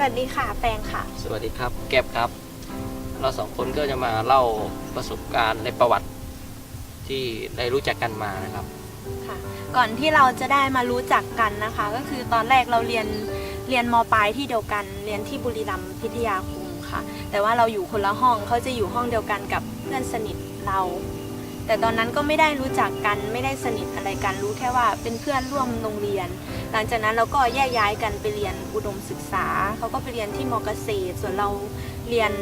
วัสดีค่ะ แปงค่ะ สวัสดีครับ แก๊บครับ เราสองคนก็จะมาเล่าประสบการณ์ในประวัติที่ได้รู้จักกันมานะครับ ค่ะ ก่อนที่เราจะได้มารู้จักกันนะคะ ก็คือตอนแรกเราเรียนเรียนมปลายที่เดียวกัน เรียนที่บุรีรัมย์พิทยาคมค่ะ แต่ว่าเราอยู่คนละห้องเขาจะอยู่ห้องเดียวกันกับเพื่อนสนิทเรา แต่ตอนนั้นก็ไม่ได้รู้จักกันไม่ได้สนิทอะไรกันรู้แค่ว่าเป็นเพื่อนร่วมโรงเรียน หลังจากนั้นเราก็แยกย้ายกันไปเรียนอุดมศึกษาเขาก็ไปเรียนที่มอเกษตร ส่วนเราเรียน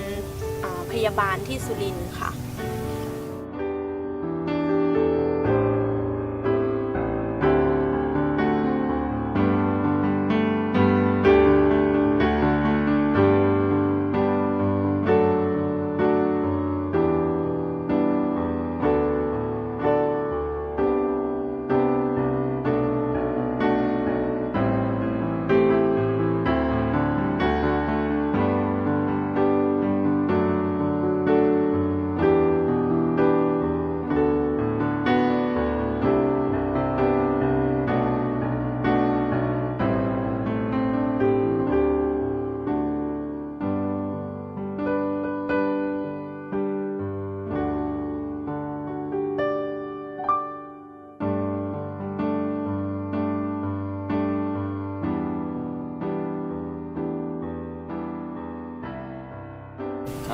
พยาบาลที่สุรินทร์ค่ะ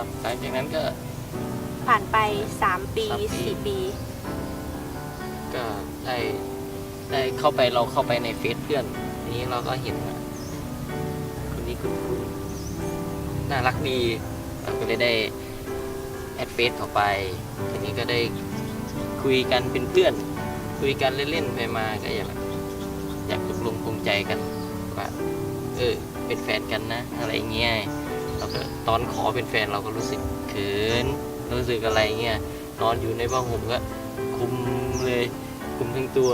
ครับหลังจากนั้นก็ผ่านไป3ปีสามปี 4 ปี ก็ได้ได้เข้าไปเราเข้าไปในเฟซเพื่อนทีนี้เราก็เห็นว่าคนนี้คุณคุณน่ารักดีเราก็เลยได้แอดเฟซเข้าไปทีนี้ก็ได้คุยกันเป็นเพื่อน คุยกันเล่นๆไปมาก็อยากแบบอยากตกลงปรงใจกันว่าเออเป็นแฟนกันนะ อะไรเงี้ยเราก็ ตอนขอเป็นแฟนเราก็รู้สึกเขินรู้สึกอะไรเงี้ยนอนอยู่ในบ้านห่มก็คุมเลยคุมทั้งตัว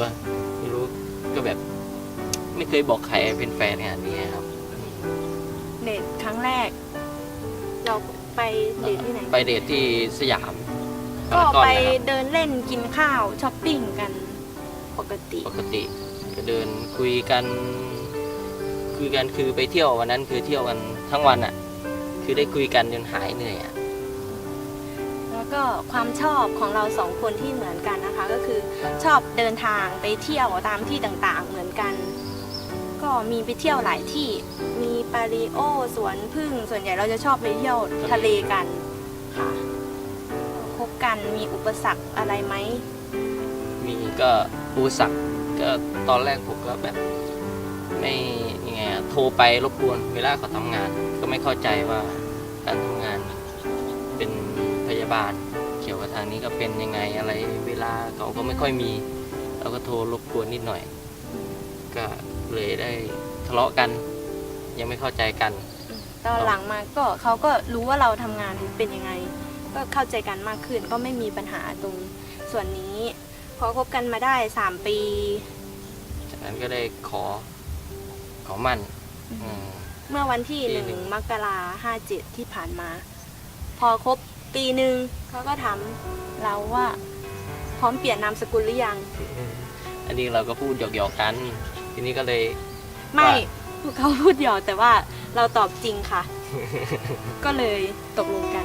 ไม่รู้ก็แบบ ไม่เคยบอกใครเป็นแฟนขนาดนี้ครับเดทครั้งแรก เราไปเดทที่ไหนไปเดทที่สยามก็พารากอนไปนะครับเดินเล่นกินข้าวช้อปปิ้งกันปกติปกติก็เดินคุยกัน คุยกันคือไปเที่ยววันนั้นคือเที่ยวกันทั้งวันอะ คือได้คุยกันจนหายเหนื่อยอะแล้วก็ความชอบของเราสองคนที่เหมือนกันนะคะ ก็คือชอบเดินทางไปเที่ยวตามที่ต่างๆเหมือนกัน ก็มีไปเที่ยวหลายที่มีปาริโอสวนพึ่งส่วนใหญ่เราจะชอบไปเที่ยวทะเลกันค่ะคบกันมีอุปสรรคอะไรไหมมีก็อุปสรรคก็ตอนแรกผมก็แบบไม่ยังไงอะโทรไปรบกวนเวลาเขาทำงาน ก็ไม่เข้าใจว่าการทำงานเป็นพยาบาล เกี่ยวกับทางนี้ก็เป็นยังไงอะไรเวลาเขาก็ไม่ค่อยมี เราก็โทรรบกวนนิดหน่อย ก็เลยได้ทะเลาะกัน ยังไม่เข้าใจกัน ตอนหลังมาก็เขาก็รู้ว่าเราทำงานเป็นยังไง ก็เข้าใจกันมากขึ้นก็ไม่มีปัญหาตรงส่วนนี้ พอคบกันมาได้ 3 ปี จากนั้นก็ได้ขอขอมั่น อืม เมื่อวันที่ปีหนึ่ง1มกราห้าเจ็ดที่ผ่านมา พอครบปีหนึ่งเขาก็ถามเราว่า พร้อมเปลี่ยนนามสกุลหรือยัง อันนี้เราก็พูดหยอกๆกัน ทีนี้ก็เลย ไม่ว่า เขาพูดหยอกแต่ว่าเราตอบจริงค่ะ ก็เลยตกลงกัน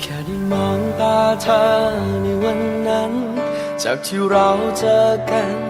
แค่ได้มองตาเธอในวันนั้น จากที่เราเจอกัน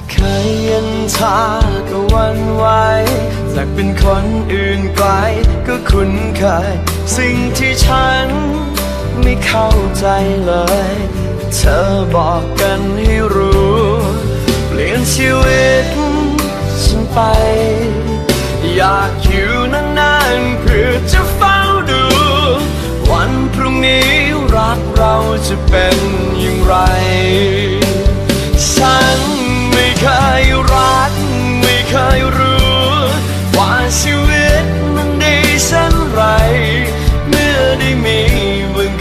ที่เคยเย็นชาก็วันไหวจากเป็นคนอื่นไกลก็คุ้นเคย สิ่งที่ฉันไม่เข้าใจเลย เธอบอกกันให้รู้ เปลี่ยนชีวิตฉันไป อยากอยู่นานๆเพื่อจะเฝ้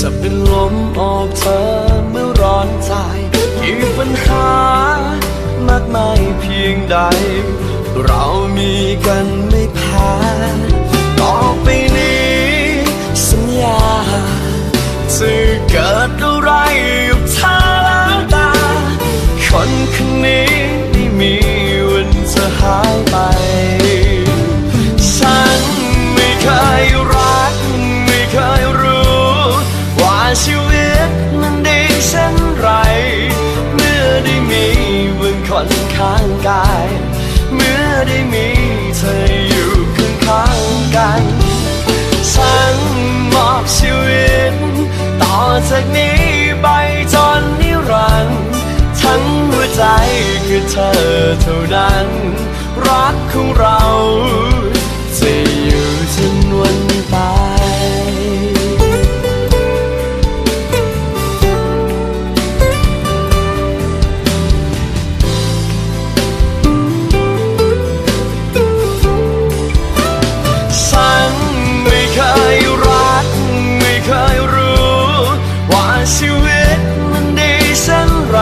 จะเป็นลมออกเธอเมื่อร้อนใจกี่ปัญหามากมายเพียงใด เรามีกันไม่แพ้ต่อไปนี้สัญญาจะเกิดอะไร ชีวิตมันดีเช่นไร เมื่อได้มีเบื้องคนข้างกาย เมื่อได้มีเธออยู่ข้างข้างๆกันฉันมอบชีวิต ต่อจากนี้ไปจนนิรันดร์ทั้งหัวใจคือเธอเท่านั้น รักของเรา ไร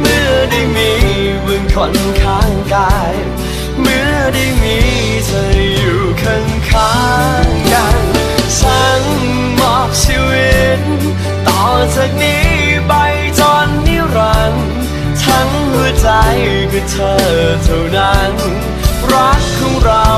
เมื่อได้มีเบื้องคนข้างกาย เมื่อได้มีเธออยู่ข้างข้างๆกันฉันมอบชีวิต ต่อจากนี้ไปจนนิรันดร์ทั้งหัวใจคือเธอเท่านั้น รักของเรา